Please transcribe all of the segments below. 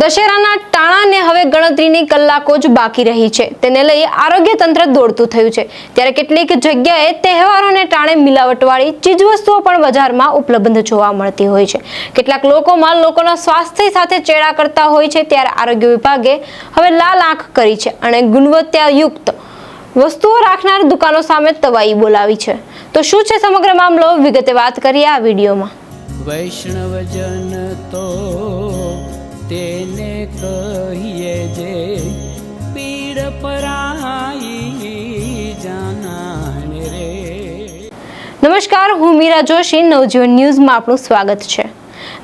દશેરાના ટાણાને હવે ગણતરીની કલાકો જ બાકી રહી છે. તેને લઈ આરોગ્ય તંત્ર દોડતું થયું છે. ત્યારે કેટલીક જગ્યાએ તહેવારોને ટાણે મિલાવટવાળી ચીજવસ્તુઓ પણ બજારમાં ઉપલબ્ધ જોવા મળતી હોય છે. કેટલાક લોકોમાં લોકોના સ્વાસ્થ્ય સાથે ચેડા કરતા હોય છે. ત્યારે આરોગ્ય વિભાગે હવે લાલ આંખ કરી છે અને ગુણવત્તાયુક્ત વસ્તુઓ રાખનાર દુકાનો સામે તવાઈ બોલાવી છે. તો શું છે સમગ્ર મામલો? વિગતે વાત કરીએ આ વિડીયોમાં. વૈષ્ણવજન તો જે પીડ પરાઈ જાણે રે નમસ્કાર, હું મીરા જોશી, નવજીવન ન્યૂઝમાં આપનું સ્વાગત છે.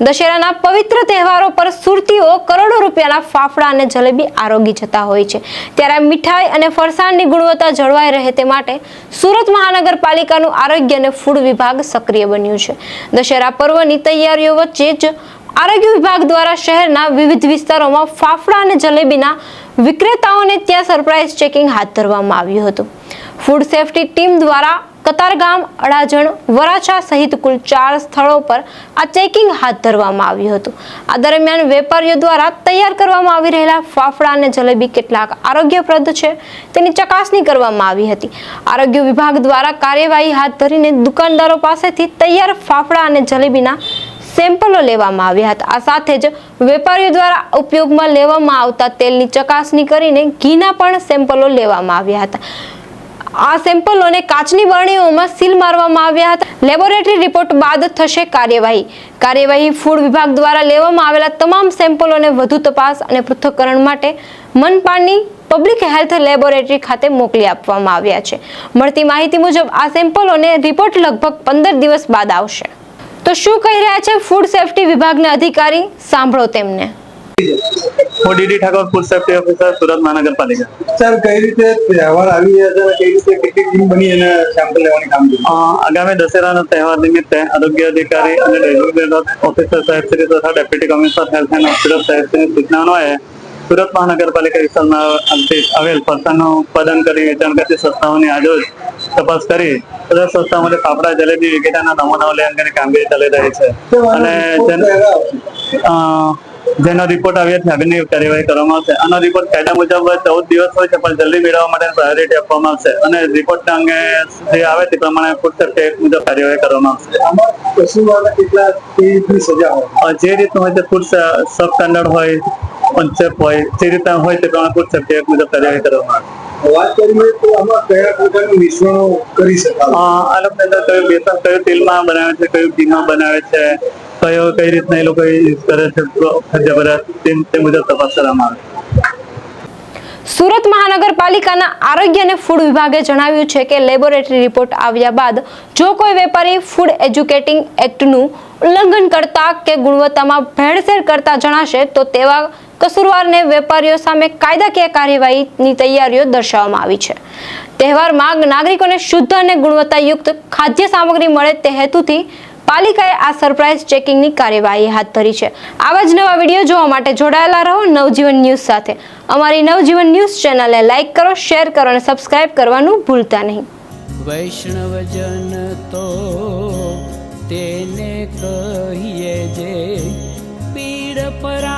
દશેરાના પવિત્ર તહેવારો પર સુરતીઓ કરોડો રૂપિયાના ફાફડા અને જલેબી આરોગી જતા હોય છે. ત્યારે મીઠાઈ અને ફરસાણની ગુણવત્તા જળવાઈ રહે તે માટે સુરત મહાનગરપાલિકાનું આરોગ્ય અને ફૂડ વિભાગ સક્રિય બન્યું છે. દશેરા પર્વની તૈયારીઓ વચ્ચે જ આરોગ્ય વિભાગ દ્વારા શહેરના વિવિધ વિસ્તારોમાં ફાફડા અને જલેબીના વિક્રેતાઓને ત્યાં સરપ્રાઇઝ ચેકિંગ હાથ ધરવામાં આવ્યું હતું. ફૂડ સેફટી ટીમ દ્વારા કતારગામ, અડાજણ, વરાછા સહિત કુલ ચાર સ્થળો પર આ ચેકિંગ હાથ ધરવામાં આવ્યું હતું. આ દરમિયાન વેપારીઓ દ્વારા તૈયાર કરવામાં આવી રહેલા ફાફડા અને જલેબી કેટલાક આરોગ્યપ્રદ છે તેની ચકાસણી કરવામાં આવી હતી. આરોગ્ય વિભાગ દ્વારા કાર્યવાહી હાથ ધરીને દુકાનદારો પાસેથી તૈયાર ફાફડા અને જલેબીના સેમ્પલો લેવામાં આવ્યા હતા. આ સાથે જ વેપારીઓ દ્વારા ઉપયોગમાં લેવામાં આવતા તેલની ચકાસણી કરીને ઘીના પણ સેમ્પલો લેવામાં આવ્યા હતા. આ સેમ્પલોને કાચની બરણીઓમાં સીલ મારવામાં આવ્યા હતા. લેબોરેટરી રિપોર્ટ બાદ થશે કાર્યવાહી. કાર્યવાહી ફૂડ વિભાગ દ્વારા લેવામાં આવેલા તમામ સેમ્પલોને વધુ તપાસ અને પૃથ્થકરણ માટે મનપાની પબ્લિક હેલ્થ લેબોરેટરી ખાતે મોકલી આપવામાં આવ્યા છે. મળતી માહિતી મુજબ આ સેમ્પલોને રિપોર્ટ લગભગ પંદર દિવસ બાદ આવશે. તો શું કહી રહ્યા છે ફૂડ સેફટી વિભાગના અધિકારી? સાંભળો તેમને. હું DD Thakor food safety officer Surat મહાનગરપાલિકા. સર કઈ રીતે તહેવાર આવી રહ્યા છે કઈ રીતે કેટલી ટીમ બની અને સેમ્પલ લેવાની કામગીરી આગામી દશેરાના તહેવાર નિમિત્તે આરોગ્ય અધિકારી અને ઓફિસર સાહેબ શ્રી તથા deputy commissioner health and hospital સાહેબ શ્રીની સૂચના સુરત મહાનગરપાલિકા વિસ્તારમાં આવેલ ફરસાણનું ઉત્પાદન કરી વેચાણ કરતી સંસ્થાઓની આજરોજ તપાસ કરી બધા સંસ્થાઓમાંથી ફાફડા જલેબી વિગેટાના નમૂનાઓ લઈ અંગેની કામગીરી ચાલી રહી છે. અને જેનો રિપોર્ટ આવ્યો છે આગળની કાર્યવાહી કરવામાં આવશે. આનો રિપોર્ટ કાયદા મુજબ ચૌદ દિવસ હોય છે પણ જલ્દી મેળવવા માટે પ્રાયોરિટી આપવામાં આવશે. અને રિપોર્ટ અંગે જે આવે તે પ્રમાણે ફૂડ સેફ્ટી મુજબ કાર્યવાહી કરવામાં આવશે. જે રીતનું હોય તે ફૂડ સબ સ્ટાન્ડર્ડ હોય અનસેફ હોય જે રીતના હોય તે પ્રમાણે ફૂડ સેફ્ટી મુજબ કાર્યવાહી કરવામાં આવશે. વાત કરીએ તો આમાં કયા પ્રકારનું મિશ્રણો કરી શકાય? અ, અંદર કયું બેસન કયું તેલમાં બનાવે છે કયું ઘીમાં બનાવે છે કયો કઈ રીતના એ લોકો યુઝ કરે છે ખાદ્ય તે તે મુજબ તપાસ કરવામાં આવે સુરત મહાનગરપાલિકાના આરોગ્ય અને ફૂડ વિભાગે જણાવ્યું છે કે લેબોરેટરી રિપોર્ટ આવ્યા બાદ જો કોઈ વેપારી ફૂડ એજ્યુકેટિંગ એક્ટનું ઉલ્લંઘન કરતા કે ગુણવત્તામાં ભેળસેળ કરતા જણાશે તો તેવા કસૂરવારને વેપારીઓ સામે કાયદાકીય કાર્યવાહીની તૈયારીઓ દર્શાવવામાં આવી છે. તહેવારમાં નાગરિકોને શુદ્ધ અને ગુણવત્તાયુક્ત ખાદ્ય સામગ્રી મળે તે હેતુથી પાલિકાએ આ સરપ્રાઇઝ ચેકિંગની કાર્યવાહી હાથ ધરી છે. આવા જ નવા વીડિયો જોવા માટે જોડાયેલા રહો નવજીવન ન્યૂઝ સાથે. અમારી નવજીવન ન્યૂઝ ચેનલને લાઇક કરો, શેર કરો અને સબસ્ક્રાઇબ કરવાનું ભૂલતા નહીં. વૈષ્ણવજન તો તેને કહીએ જે પીડ પરાઈ